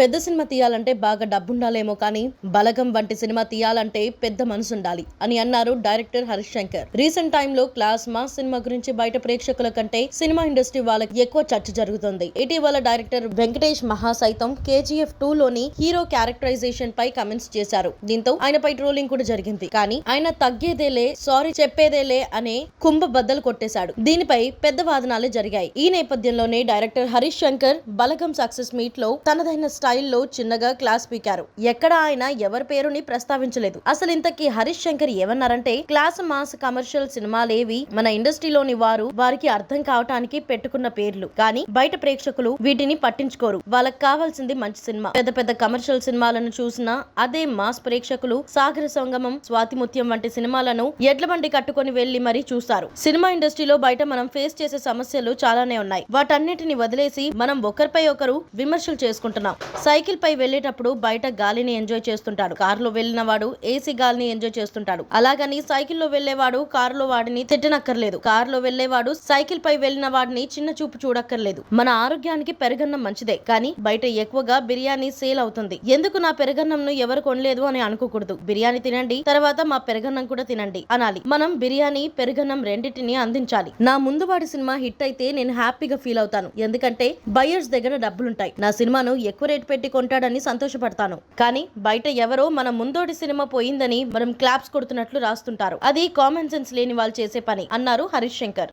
పెద్ద సినిమా తీయాలంటే బాగా డబ్బుండాలేమో కానీ బలగం వంటి సినిమా తీయాలంటే పెద్ద మనసు ఉండాలి అని అన్నారు డైరెక్టర్ హరీష్ శంకర్. రీసెంట్ టైంలో క్లాస్ మాస్ సినిమా గురించి బయట ప్రేక్షకుల కంటే సినిమా ఇండస్ట్రీ వాళ్ళకి ఎక్కువ చర్చ జరుగుతుంది. ఇటీవల డైరెక్టర్ వెంకటేష్ మహా సైతం కేజీఎఫ్ టూ లోని హీరో క్యారెక్టరైజేషన్ పై కమెంట్స్ చేశారు. దీంతో ఆయనపై ట్రోలింగ్ కూడా జరిగింది. కానీ ఆయన తగ్గేదేలే సారీ చెప్పేదేలే అనే కుంభ బద్దలు కొట్టేశాడు. దీనిపై పెద్ద వాదనాలే జరిగాయి. ఈ నేపథ్యంలోనే డైరెక్టర్ హరీష్ శంకర్ బలగం సక్సెస్ మీట్లో తనదైన స్టైల్లో చిన్నగా క్లాస్ పీకారు. ఎక్కడ ఆయన ఎవరి పేరుని ప్రస్తావించలేదు. అసలు ఇంతకీ హరీష్ శంకర్ ఏమన్నారంటే క్లాస్ మాస్ కమర్షియల్ సినిమాలేవి మన ఇండస్ట్రీలోని వారు వారికి అర్థం కావటానికి పెట్టుకున్న పేర్లు. కానీ బయట ప్రేక్షకులు వీటిని పట్టించుకోరు. వాళ్ళకి కావాల్సింది మంచి సినిమా. పెద్ద పెద్ద కమర్షియల్ సినిమాలను చూసినా అదే మాస్ ప్రేక్షకులు సాగర సంగమం స్వాతిముత్యం వంటి సినిమాలను ఎడ్ల బండి కట్టుకొని వెళ్ళి మరీ చూస్తారు. సినిమా ఇండస్ట్రీలో బయట మనం ఫేస్ చేసే సమస్యలు చాలానే ఉన్నాయి. వాటన్నిటిని వదిలేసి మనం ఒకరిపై ఒకరు విమర్శలు చేసుకుంటున్నాం. సైకిల్ పై వెళ్ళేటప్పుడు బయట గాలిని ఎంజాయ్ చేస్తుంటాడు. కారులో వెళ్ళిన వాడు ఏసీ గాలిని ఎంజాయ్ చేస్తుంటాడు. అలాగని సైకిల్లో వెళ్ళేవాడు కారులో వాడిని తిట్టనక్కర్లేదు. కారులో వెళ్ళేవాడు సైకిల్ పై వెళ్ళిన వాడిని చిన్న చూపు చూడక్కర్లేదు. మన ఆరోగ్యానికి పెరగన్నం మంచిదే కానీ బయట ఎక్కువగా బిర్యానీ సేల్ అవుతుంది. ఎందుకు నా పెరగన్నంను ఎవరు కొనలేదు అని అనుకోకూడదు. బిర్యానీ తినండి తర్వాత మా పెరగన్నం కూడా తినండి అనాలి. మనం బిర్యానీ పెరగన్నం రెండింటిని అందించాలి. నా ముందు వాడి సినిమా హిట్ అయితే నేను హ్యాపీగా ఫీల్ అవుతాను. ఎందుకంటే బయర్స్ దగ్గర డబ్బులుంటాయి. నా సినిమాను ఎక్కువ రేటు పెట్టి కొంటాడని సంతోషపడతాను. కానీ బయట ఎవరో మన ముందోటి సినిమా పోయిందని మనం క్లాప్స్ కొడుతున్నట్లు రాస్తుంటారు. అది కామన్ సెన్స్ లేని వాళ్ళు చేసే పని అన్నారు హరీష్ శంకర్.